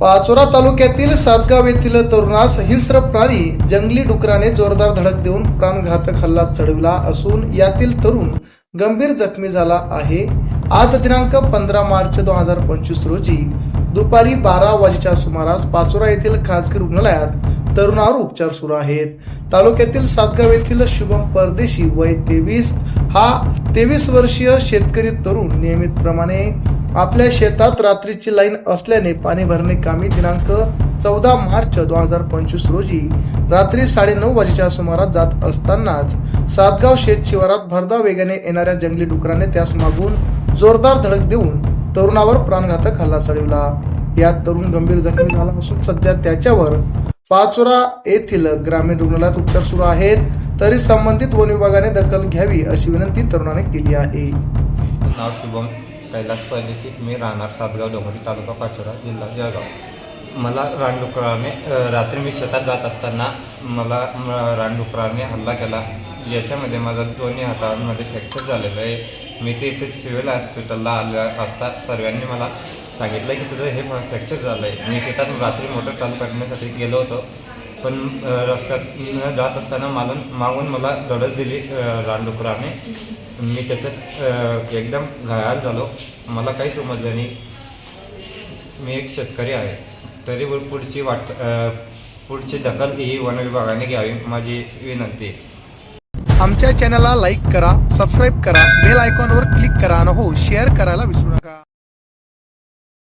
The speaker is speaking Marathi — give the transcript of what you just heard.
पाचोरा तालुक्यातील सातगाव येथील तरुणास हिंस्र प्राणी जंगली डुकराने जोरदार धडक देऊन प्राणघातक हल्ला चढविला असून यातील तरुण गंभीर जखमी झाला आहे. आज दिनांक पंधरा मार्च दोन हजार पंचवीस रोजी दुपारी बारा वाजेच्या सुमारास पाचोरा येथील खासगी रुग्णालयात तरुणावर उपचार सुरू आहेत. तालुक्यातील सातगाव येथील शुभम परदेशी वय तेवीस हा तेवीस वर्षीय शेतकरी तरुण नियमितप्रमाणे आपल्या शेतात रात्रीची लाईन असल्याने पाणी भरणे कामी दिनांक चौदा मार्च दोन हजार पंचवीस रोजी रात्री साडेनऊ वाजेच्या सुमारास जात असतानाच सातगाव शेत शिवारात भरधाव वेगाने येणाऱ्या जंगली डुकराने त्यास मागून जोरदार धडक देऊन तरुणावर प्राणघातक हल्ला चढविला. यात तरुण गंभीर जखमी झाला असून सध्या त्याच्यावर पाचोरा येथील ग्रामीण रुग्णालयात उपचार सुरू आहेत. तरी संबंधित वन विभागाने दखल घ्यावी अशी विनंती तरुणाने केली आहे. नाव शुभम. कैलास परदेशी मी राहणार सातगाव डोंगरी तालुका पाचोरा जिल्हा जळगाव. मला रानडुकराने रात्री मी शेतात जात असताना मला रानडुकराने हल्ला केला. याच्यामध्ये माझा दोन्ही हातांमध्ये फ्रॅक्चर झालेलं आहे. मी ते इथे सिव्हिल हॉस्पिटलला आलं असता सर्वांनी मला सांगितलं की तुझं हे फ्रॅक्चर झालं आहे मी शेतात रात्री मोटर चालू करण्यासाठी गेलो होतो. पण रस्त्यात जात असताना मागून मागून मला धडस दिली रानडुकराने. मी त्याच्यात एकदम घायाल झालो. मला काही समजलं नाही. मी एक शेतकरी आहे. तरी पुढची वाट पुढची दखल ही वन विभागाने घ्यावी माझी विनंती आमच्या चॅनलला लाईक करा सबस्क्राईब करा बेल आयकॉनवर क्लिक करा आणि हो शेअर करायला विसरू नका.